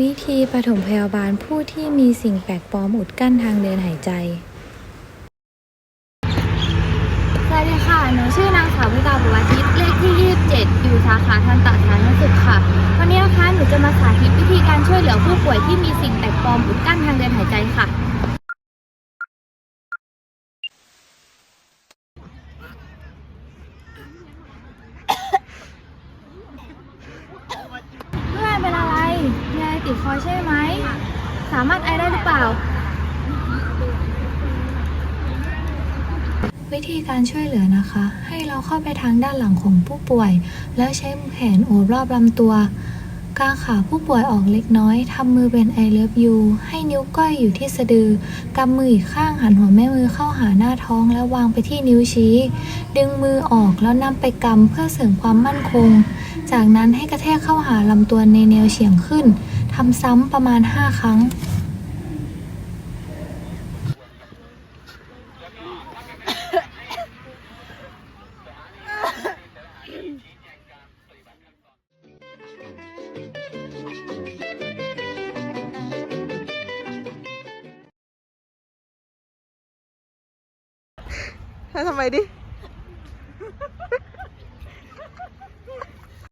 วิธีปฐมพยาบาลผู้ที่มีสิ่งแปลกปลอมอุดกั้นทางเดินหายใจ สวัสดีค่ะ หนูชื่อนางสาววิตาบุวาทิตเลขที่ 27 อยู่สาขาทันตสาธารณสุขค่ะ วันนี้นะคะ หนูจะมาสาธิตวิธีการช่วยเหลือผู้ป่วยที่มีสิ่งแปลกปลอมอุดกั้นทางเดินหายใจค่ะ เพื่อนเป็นอะไร มีอะไร ติดคอใช่ไหม สามารถไอได้หรือเปล่า วิธีการช่วยเหลือนะคะ ให้เราเข้าไปทางด้านหลังของผู้ป่วย แล้วใช้แขนโอบรอบลำตัวกางขาผู้ป่วยออกเล็กน้อย ทำมือเป็น I love you ให้นิ้วก้อยอยู่ที่สะดือกำมืออีกข้างหันหัวแม่มือเข้าหาหน้าท้องแล้ววางไปที่นิ้วชี้ ดึงมือออกแล้วนำไปกำเพื่อเสริมความมั่นคง จากนั้นให้กระแทกเข้าหาลำตัวในแนวเฉียงขึ้น ทำซ้ำประมาณ 5 ครั้งให้ทำไมดิ